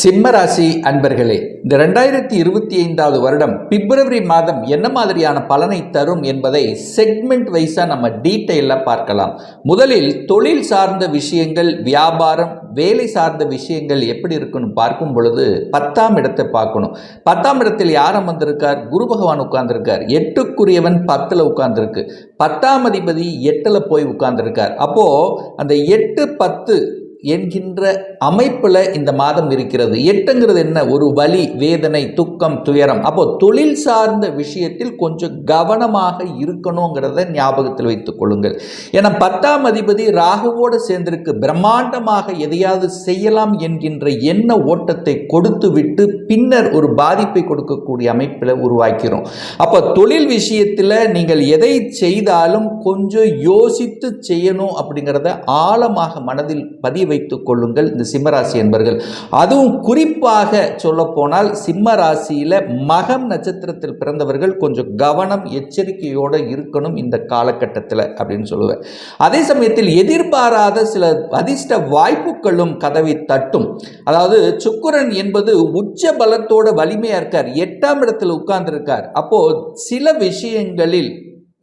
சிம்மராசி அன்பர்களே இந்த ரெண்டாயிரத்தி இருபத்தி ஐந்தாவது வருடம் பிப்ரவரி மாதம் என்ன மாதிரியான பலனை தரும் என்பதை செக்மெண்ட் வைஸாக நம்ம டீட்டெயிலாக பார்க்கலாம். முதலில் தொழில் சார்ந்த விஷயங்கள் வியாபாரம் வேலை சார்ந்த விஷயங்கள் எப்படி இருக்குன்னு பார்க்கும் பொழுது பத்தாம் இடத்தை பார்க்கணும். பத்தாம் இடத்தில் யார் அமர்ந்திருக்கார்? குரு பகவான் உட்கார்ந்திருக்கார். எட்டுக்குரியவன் பத்தில் உட்கார்ந்துருக்கு. பத்தாம் அதிபதி எட்டில் போய் உட்கார்ந்திருக்கார். அப்போது அந்த எட்டு பத்து என்கின்ற அமைப்பில் இந்த மாதம் இருக்கிறது. எட்டுங்கிறது என்ன? ஒரு வலி வேதனை துக்கம் துயரம். அப்போ தொழில் சார்ந்த விஷயத்தில் கொஞ்சம் கவனமாக இருக்கணுங்கிறத ஞாபகத்தில் வைத்துக் கொள்ளுங்கள். ஏன்னா பத்தாம் அதிபதி ராகுவோடு சேர்ந்திருக்கு. பிரம்மாண்டமாக எதையாவது செய்யலாம் என்கின்ற எண்ண ஓட்டத்தை கொடுத்து விட்டு பின்னர் ஒரு பாதிப்பை கொடுக்கக்கூடிய அமைப்பில் உருவாக்கிறோம். அப்போ தொழில் விஷயத்தில் நீங்கள் எதை செய்தாலும் கொஞ்சம் யோசித்து செய்யணும் அப்படிங்கிறத ஆழமாக மனதில் பதிவு வைத்துக் கொள்ளுங்கள் இந்த சிம்மராசி என்பர்கள். அதுவும் குறிப்பாக சொல்லப்போனால் சிம்ம ராசியில் மகம் நட்சத்திரத்தில் பிறந்தவர்கள் கொஞ்சம் கவனம் எச்சரிக்கையோடு இருக்கணும் இந்த காலகட்டத்தில் அப்படின்னு சொல்லுவேன். அதே சமயத்தில் எதிர்பாராத சில அதிர்ஷ்ட வாய்ப்புகளும் கதவை தட்டும். அதாவது சுக்குரன் என்பது உச்ச பலத்தோட வலிமையாக இருக்கார். எட்டாம் இடத்தில் உட்கார்ந்துருக்கார். அப்போ சில விஷயங்களில்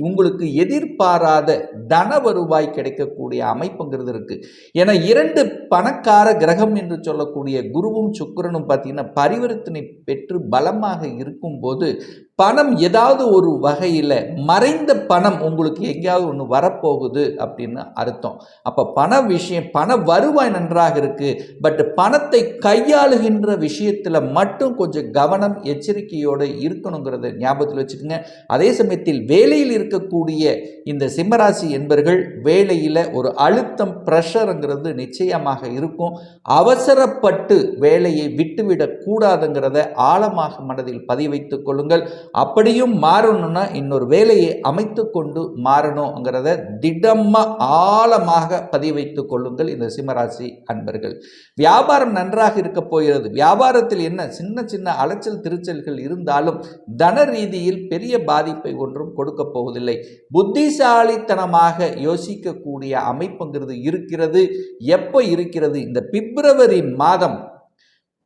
உங்களுக்கு எதிர்பாராத தன வருவாய் கிடைக்கக்கூடிய அமைப்புங்கிறது இருக்குது ஏன்னா இரண்டு பணக்கார கிரகம் என்று சொல்லக்கூடிய குருவும் சுக்கிரனும் பார்த்தீங்கன்னா பரிவர்த்தனை பெற்று பலமாக இருக்கும்போது பணம் ஏதாவது ஒரு வகையில் மறைந்த பணம் உங்களுக்கு எங்கேயாவது ஒன்று வரப்போகுது அப்படின்னு அர்த்தம். அப்போ பண விஷயம் பண வருவாய் நன்றாக இருக்குது பட் பணத்தை கையாளுகின்ற விஷயத்தில் மட்டும் கொஞ்சம் கவனம் எச்சரிக்கையோடு இருக்கணுங்கிறத ஞாபகத்தில் வச்சுக்கோங்க. அதே சமயத்தில் வேலையில் இருக்கக்கூடிய இந்த சிம்மராசி என்பர்கள் வேலையில் ஒரு அழுத்தம் ப்ரெஷருங்கிறது நிச்சயமாக இருக்கும். அவசரப்பட்டு வேலையை விட்டுவிடக்கூடாதுங்கிறத ஆழமாக மனதில் பதிவைத்துக் கொள்ளுங்கள். அப்படியும் மாறணும்னா இன்னொரு வேலையை அமைத்து கொண்டு மாறணுங்கிறத திடமாக ஆழமாக பதிவு கொள்ளுங்கள் இந்த சிம்மராசி அன்பர்கள். வியாபாரம் நன்றாக இருக்க போகிறது. வியாபாரத்தில் என்ன சின்ன சின்ன அலைச்சல் திருச்சல்கள் இருந்தாலும் தன ரீதியில் பெரிய பாதிப்பை ஒன்றும் கொடுக்க போவதில்லை. புத்திசாலித்தனமாக யோசிக்கக்கூடிய அமைப்புங்கிறது இருக்கிறது. எப்போ இருக்கிறது? இந்த பிப்ரவரி மாதம்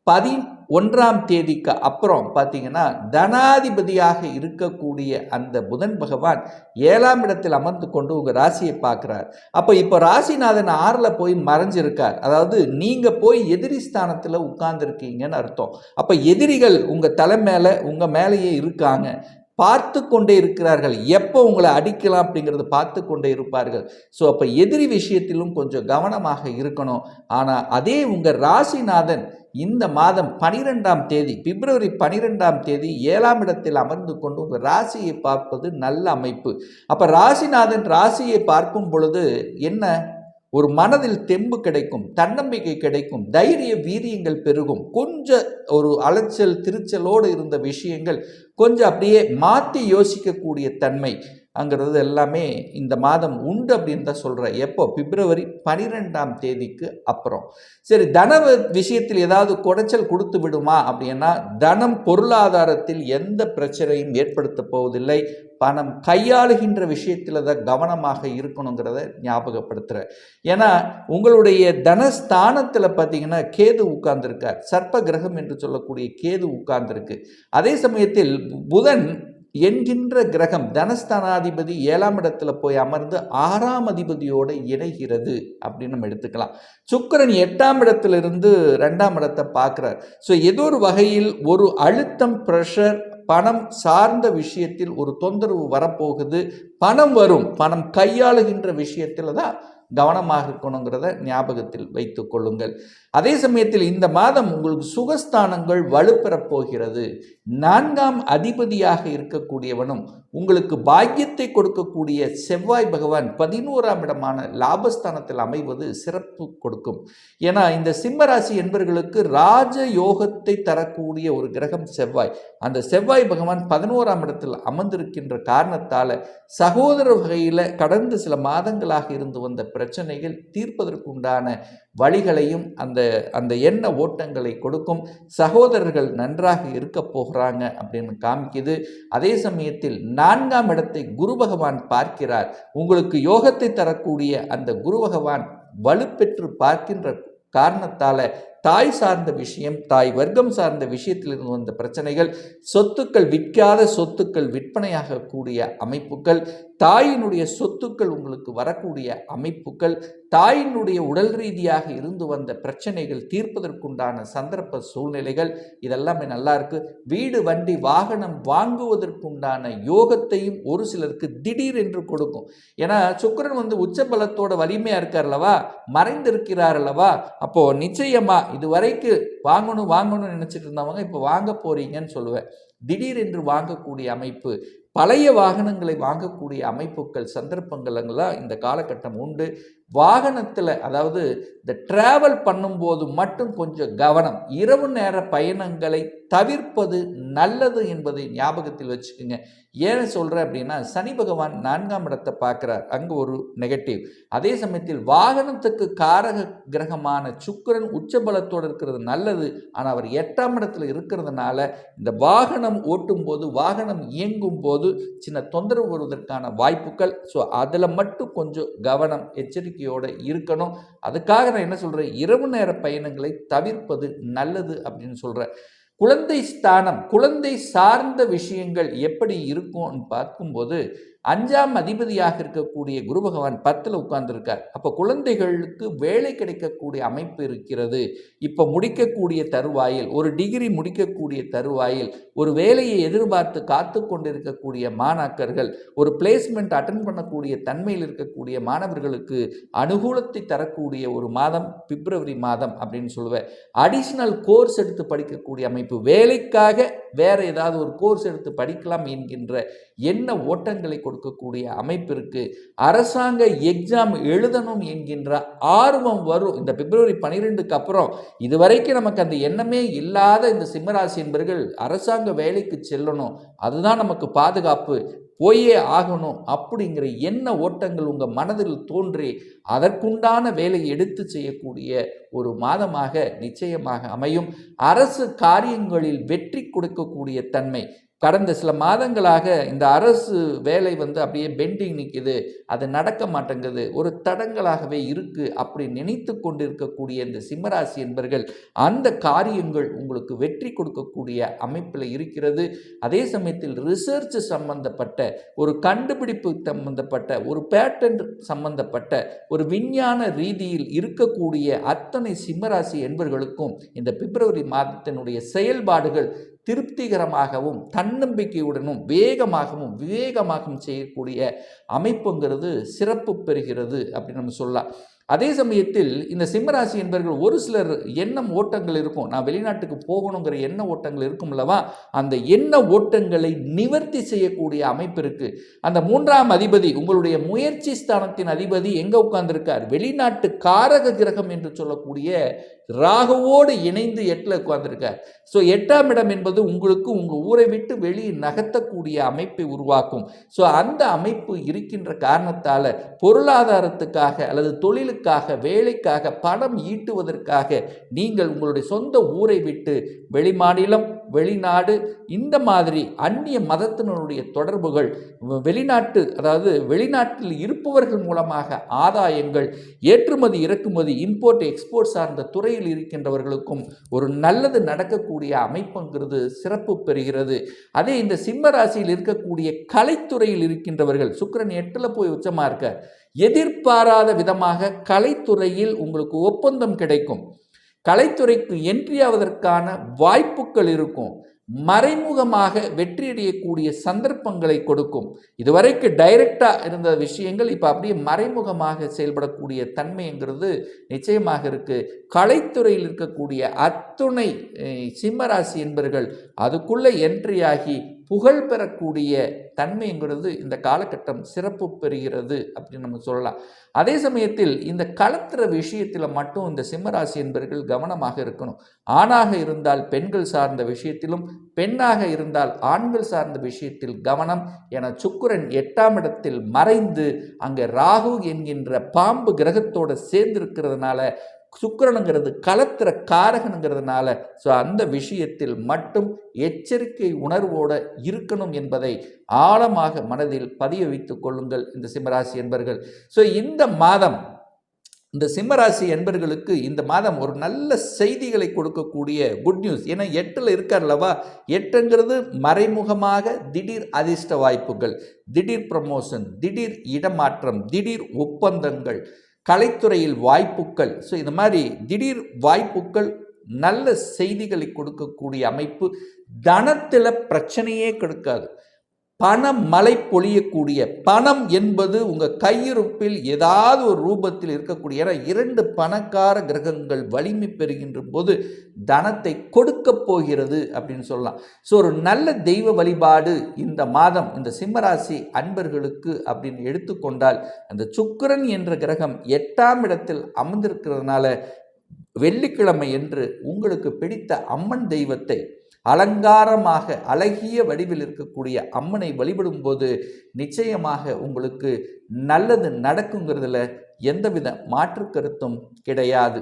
பதி ஒன்றாம் தேதிக்கு அப்புறம் பார்த்தீங்கன்னா தனாதிபதியாக இருக்கக்கூடிய அந்த புதன் பகவான் ஏழாம் இடத்தில் அமர்ந்து கொண்டு உங்கள் ராசியை பார்க்குறார். அப்போ இப்போ ராசிநாதன் ஆறில் போய் மறைஞ்சிருக்கார். அதாவது நீங்கள் போய் எதிரி ஸ்தானத்தில் உட்கார்ந்துருக்கீங்கன்னு அர்த்தம். அப்போ எதிரிகள் உங்கள் தலை மேலே உங்கள் மேலேயே இருக்காங்க. பார்த்து கொண்டே இருக்கிறார்கள். எப்போ உங்களை அடிக்கலாம் அப்படிங்கிறத பார்த்து கொண்டே இருப்பார்கள். ஸோ அப்போ எதிரி விஷயத்திலும் கொஞ்சம் கவனமாக இருக்கணும். ஆனால் அதே உங்கள் ராசிநாதன் இந்த மாதம் பனிரெண்டாம் தேதி பிப்ரவரி பனிரெண்டாம் தேதி ஏழாம் இடத்தில் அமர்ந்து கொண்டு உங்கள் ராசியை பார்ப்பது நல்ல அமைப்பு. அப்போ ராசிநாதன் ராசியை பார்க்கும் பொழுது என்ன? ஒரு மனதில் தெம்பு கிடைக்கும் தன்னம்பிக்கை கிடைக்கும் தைரிய வீரியங்கள் பெருகும். கொஞ்சம் ஒரு அலைச்சல் திருச்சலோடு இருந்த விஷயங்கள் கொஞ்சம் அப்படியே மாற்றி யோசிக்கக்கூடிய தன்மை. அங்கிறது எல்லாமே இந்த மாதம் உண்டு அப்படின்னு தான் சொல்கிறேன் எப்போ? பிப்ரவரி பனிரெண்டாம் தேதிக்கு அப்புறம். சரி தன விஷயத்தில் ஏதாவது குடைச்சல் கொடுத்து விடுமா அப்படின்னா தனம் பொருளாதாரத்தில் எந்த பிரச்சனையும் ஏற்படுத்த போவதில்லை. பணம் கையாளுகின்ற விஷயத்தில் தான் கவனமாக இருக்கணுங்கிறத ஞாபகப்படுத்துகிறேன் ஏன்னா உங்களுடைய தனஸ்தானத்தில் பார்த்தீங்கன்னா கேது உட்கார்ந்துருக்கார். சர்ப்ப கிரகம் என்று சொல்லக்கூடிய கேது உட்கார்ந்துருக்கு. அதே சமயத்தில் புதன் என்கின்ற கிரகம் தனஸ்தானாதிபதி ஏழாம் இடத்துல போய் அமர்ந்து ஆறாம் அதிபதியோடு இணைகிறது அப்படின்னு நம்ம எடுத்துக்கலாம். சுக்கரன் எட்டாம் இடத்திலிருந்து ரெண்டாம் இடத்தை பார்க்குறார். ஸோ ஏதோ ஒரு வகையில் ஒரு அழுத்தம் ப்ரெஷர் பணம் சார்ந்த விஷயத்தில் ஒரு தொந்தரவு வரப்போகுது. பணம் வரும். பணம் கையாளுகின்ற விஷயத்தில் தான் கவனமாக இருக்கணுங்கிறத ஞாபகத்தில் வைத்து கொள்ளுங்கள். அதே சமயத்தில் இந்த மாதம் உங்களுக்கு சுகஸ்தானங்கள் வலுப்பெறப் போகிறது. நான்காம் அதிபதியாக இருக்கக்கூடியவனும் உங்களுக்கு பாக்கியத்தை கொடுக்கக்கூடிய செவ்வாய் பகவான் பதினோராம் இடமான லாபஸ்தானத்தில் அமைவது சிறப்பு கொடுக்கும். ஏன்னா இந்த சிம்மராசி என்பவர்களுக்கு ராஜ யோகத்தை தரக்கூடிய ஒரு கிரகம் செவ்வாய். அந்த செவ்வாய் பகவான் பதினோராம் இடத்தில் அமர்ந்திருக்கின்ற காரணத்தால் சகோதர வகையில் கடந்த சில மாதங்களாக இருந்து வந்த பிரச்சனைகள் தீர்ப்பதற்குண்டான வழிகளையும் அந்த அந்த எண்ண ஓட்டங்களை கொடுக்கும். சகோதரர்கள் நன்றாக இருக்க போகிறாங்க அப்படின்னு காமிக்குது. அதே சமயத்தில் நான்காம் இடத்தை குரு பகவான் பார்க்கிறார். உங்களுக்கு யோகத்தை தரக்கூடிய அந்த குரு பகவான் வலுப்பெற்று பார்க்கின்ற காரணத்தால் தாய் சார்ந்த விஷயம் தாய் வர்க்கம் சார்ந்த விஷயத்தில் இருந்து வந்த பிரச்சனைகள் சொத்துக்கள் விற்காத சொத்துக்கள் விற்பனையாக கூடிய அமைப்புகள் தாயினுடைய சொத்துக்கள் உங்களுக்கு வரக்கூடிய அமைப்புகள் தாயினுடைய உடல் ரீதியாக இருந்து வந்த பிரச்சனைகள் தீர்ப்பதற்குண்டான சந்தர்ப்ப சூழ்நிலைகள் இதெல்லாமே நல்லா இருக்கு. வீடு வண்டி வாகனம் வாங்குவதற்குண்டான யோகத்தையும் ஒரு சிலருக்கு திடீர் என்று கொடுக்கும். ஏன்னா சுக்கிரன் வந்து உச்ச பலத்தோட வலிமையா இருக்கார் அல்லவா? மறைந்திருக்கிறார் அல்லவா? அப்போ நிச்சயமா இதுவரைக்கு வாங்கணும் வாங்கணும்னு நினச்சிட்டு இருந்தவங்க இப்போ வாங்க போறீங்கன்னு சொல்லுவேன். திடீரென்று வாங்கக்கூடிய அமைப்பு பழைய வாகனங்களை வாங்கக்கூடிய அமைப்புகள் சந்தர்ப்பங்கள்லாம் இந்த காலகட்டம் உண்டு. வாகனத்தில் அதாவது இந்த ட்ராவல் பண்ணும்போது மட்டும் கொஞ்சம் கவனம். இரவு நேர பயணங்களை தவிர்ப்பது நல்லது என்பதை ஞாபகத்தில் வச்சுக்கோங்க. ஏன் சொல்கிறேன் அப்படின்னா சனி பகவான் நான்காம் இடத்தை பார்க்குறார். அங்கே ஒரு நெகட்டிவ் அதே சமயத்தில் வாகனத்துக்கு காரக கிரகமான சுக்கிரன் உச்சபலத்தோடு இருக்கிறது நல்லது. ஆனால் அவர் எட்டாம் இடத்துல இருக்கிறதுனால இந்த வாகனம் ஓட்டும் போது வாகனம் இயங்கும் போது சின்ன தொந்தரவு வருவதற்கான வாய்ப்புகள். ஸோ அதில் மட்டும் கொஞ்சம் கவனம் எச்சரிக்கை எச்சரிக்கையோடு இருக்கணும். அதுக்காக நான் என்ன சொல்கிறேன் இரவு நேர பயணங்களை தவிர்ப்பது நல்லது அப்படின்னு சொல்கிறேன் குழந்தை ஸ்தானம் குழந்தை சார்ந்த விஷயங்கள் எப்படி இருக்கும்னு பார்க்கும்போது அஞ்சாம் அதிபதியாக இருக்கக்கூடிய குரு பகவான் பத்தில் உட்கார்ந்துருக்கார். அப்போ குழந்தைகளுக்கு வேலை கிடைக்கக்கூடிய அமைப்பு இருக்கிறது. இப்போ முடிக்கக்கூடிய தருவாயில் ஒரு டிகிரி முடிக்கக்கூடிய தருவாயில் ஒரு வேலையை எதிர்பார்த்து காத்து கொண்டிருக்கக்கூடிய மாணாக்கர்கள் ஒரு பிளேஸ்மெண்ட் அட்டன் பண்ணக்கூடிய தன்மையில் இருக்கக்கூடிய மாணவர்களுக்கு அனுகூலத்தை தரக்கூடிய ஒரு மாதம் பிப்ரவரி மாதம் அப்படின்னு சொல்லுவேன். அடிஷ்னல் கோர்ஸ் எடுத்து படிக்கக்கூடிய அமைப்பு. வேலைக்காக வேற ஏதாவது ஒரு கோர்ஸ் எடுத்து படிக்கலாம் என்கின்ற என்ன ஓட்டங்களை கொடுக்கக்கூடிய அமைப்பிற்கு அரசாங்க எக்ஸாம் எழுதணும் என்கின்ற ஆர்வம் வரும். இந்த பிப்ரவரி பனிரெண்டுக்கு அப்புறம் இதுவரைக்கும் நமக்கு அந்த எண்ணமே இல்லாத இந்த சிம்மராசி என்பர்கள் அரசாங்க வேலைக்கு செல்லணும். அதுதான் நமக்கு பாதுகாப்பு. போயே ஆகணும் அப்படிங்கிற எண்ண ஓட்டங்கள் உங்கள் மனதில் தோன்றி அதற்குண்டான வேலையை எடுத்து செய்யக்கூடிய ஒரு மாதமாக நிச்சயமாக அமையும். அரசு காரியங்களில் வெற்றி கொடுக்கக்கூடிய தன்மை கடந்த சில மாதங்களாக இந்த அரசு வேலை வந்து அப்படியே பெண்டிங் நிற்குது அது நடக்க மாட்டேங்குது ஒரு தடங்களாகவே இருக்குது அப்படி நினைத்து கொண்டிருக்கக்கூடிய இந்த சிம்மராசி என்பர்கள் அந்த காரியங்கள் உங்களுக்கு வெற்றி கொடுக்கக்கூடிய அமைப்பில் இருக்கிறது. அதே சமயத்தில் ரிசர்ச் சம்பந்தப்பட்ட ஒரு கண்டுபிடிப்பு சம்பந்தப்பட்ட ஒரு பேட்டன் சம்பந்தப்பட்ட ஒரு விஞ்ஞான ரீதியில் இருக்கக்கூடிய அத்தனை சிம்மராசி என்பர்களுக்கும் இந்த பிப்ரவரி மாதத்தினுடைய செயல்பாடுகள் திருப்திகரமாகவும் தன்னம்பிக்கையுடனும் வேகமாகவும் விவேகமாகவும் செய்யக்கூடிய அமைப்புங்கிறது சிறப்பு பெறுகிறது அப்படின்னு நம்ம சொல்லலாம். அதே சமயத்தில் இந்த சிம்மராசி என்பவர்கள் ஒரு சிலர் எண்ணம் ஓட்டங்கள் இருக்கும். நான் வெளிநாட்டுக்கு போகணுங்கிற எண்ண ஓட்டங்கள் இருக்கும் அல்லவா? அந்த எண்ண ஓட்டங்களை நிவர்த்தி செய்யக்கூடிய அமைப்பு இருக்குது அந்த மூன்றாம் அதிபதி உங்களுடைய முயற்சி ஸ்தானத்தின் அதிபதி எங்கே உட்கார்ந்துருக்கார்? வெளிநாட்டு காரக கிரகம் என்று சொல்லக்கூடிய ராகுவோடு இணைந்து எட்டில் உட்கார்ந்துருக்கார். ஸோ எட்டாம் இடம் என்பது உங்களுக்கு உங்கள் ஊரை விட்டு வெளியே நகர்த்தக்கூடிய அமைப்பை உருவாக்கும். ஸோ அந்த அமைப்பு இருக்கின்ற காரணத்தால் பொருளாதாரத்துக்காக அல்லது தொழிலுக்கு தொழிலுக்காக வேலைக்காக பணம் ஈட்டுவதற்காக நீங்கள் உங்களுடைய சொந்த ஊரை விட்டு வெளிமாநிலம் வெளிநாடு இந்த மாதிரி அந்நிய மதத்தினருடைய தொடர்புகள் வெளிநாட்டு அதாவது வெளிநாட்டில் இருப்பவர்கள் மூலமாக ஆதாயங்கள் ஏற்றுமதி இறக்குமதி இம்போர்ட் எக்ஸ்போர்ட் சார்ந்த துறையில் இருக்கின்றவர்களுக்கும் ஒரு நல்லது நடக்கக்கூடிய அமைப்புங்கிறது சிறப்பு பெறுகிறது. அதே இந்த சிம்ம ராசியில் இருக்கக்கூடிய கலைத்துறையில் இருக்கின்றவர்கள் சுக்கிரன் எட்டில் போய் உச்சமாக இருக்க எதிர்பாராத விதமாக கலைத்துறையில் உங்களுக்கு ஒப்பந்தம் கிடைக்கும். கலைத்துறைக்கு என்ட்ரி ஆவதற்கான வாய்ப்புகள் இருக்கும். மறைமுகமாக வெற்றியடையக்கூடிய சந்தர்ப்பங்களை கொடுக்கும். இதுவரைக்கு டைரக்டாக இருந்த விஷயங்கள் இப்போ அப்படியே மறைமுகமாக செயல்படக்கூடிய தன்மைங்கிறது நிச்சயமாக இருக்குது கலைத்துறையில் இருக்கக்கூடிய அத்துணை சிம்மராசி என்பர்கள் அதுக்குள்ளே என்ட்ரியாகி புகழ் பெறக்கூடிய தன்மைங்கிறது இந்த காலகட்டம் சிறப்பு பெறுகிறது அப்படின்னு நம்ம சொல்லலாம். அதே சமயத்தில் இந்த களத்திர விஷயத்தில் மட்டும் இந்த சிம்மராசி என்பர்கள் கவனமாக இருக்கணும். ஆணாக இருந்தால் பெண்கள் சார்ந்த விஷயத்திலும் பெண்ணாக இருந்தால் ஆண்கள் சார்ந்த விஷயத்தில் கவனம். என சுக்குரன் எட்டாம் இடத்தில் மறைந்து அங்கே ராகு என்கின்ற பாம்பு கிரகத்தோடு சேர்ந்திருக்கிறதுனால சுக்கிரனுங்கிறது களத்திர காரகனுங்கிறதுனால ஸோ அந்த விஷயத்தில் மட்டும் எச்சரிக்கை உணர்வோடு இருக்கணும் என்பதை ஆழமாக மனதில் பதிய வைத்துக் கொள்ளுங்கள் இந்த சிம்மராசி என்பர்கள். ஸோ இந்த மாதம் இந்த சிம்மராசி என்பர்களுக்கு இந்த மாதம் ஒரு நல்ல செய்திகளை கொடுக்கக்கூடிய குட் நியூஸ் ஏன்னா எட்டில் இருக்கார்லவா எட்டுங்கிறது மறைமுகமாக திடீர் அதிர்ஷ்ட வாய்ப்புகள் திடீர் ப்ரமோஷன் திடீர் இடமாற்றம் திடீர் ஒப்பந்தங்கள். கலைத்துறையில் வாய்ப்புகள். ஸோ இந்த மாதிரி திடீர் வாய்ப்புகள் நல்ல செய்திகளை கொடுக்கக்கூடிய அமைப்பு தனத்தில் பிரச்சனையே கொடுக்காது. பணம் மழை பொழியக்கூடிய பணம் என்பது உங்கள் கையிருப்பில் ஏதாவது ஒரு ரூபத்தில் இருக்கக்கூடிய ஏன்னா இரண்டு பணக்கார கிரகங்கள் வலிமை பெறுகின்ற போது தனத்தை கொடுக்க போகிறது அப்படின்னு சொல்லலாம். ஸோ ஒரு நல்ல தெய்வ வழிபாடு இந்த மாதம் இந்த சிம்மராசி அன்பர்களுக்கு அப்படின்னு எடுத்துக்கொண்டால் அந்த சுக்கரன் என்ற கிரகம் எட்டாம் இடத்தில் அமர்ந்திருக்கிறதுனால வெள்ளிக்கிழமை என்று உங்களுக்கு பிடித்த அம்மன் தெய்வத்தை அலங்காரமாக அழகிய வடிவில் இருக்கக்கூடிய அம்மனை வழிபடும் போது நிச்சயமாக உங்களுக்கு நல்லது நடக்குங்கிறதுல எந்தவித மாற்று கருத்தும் கிடையாது.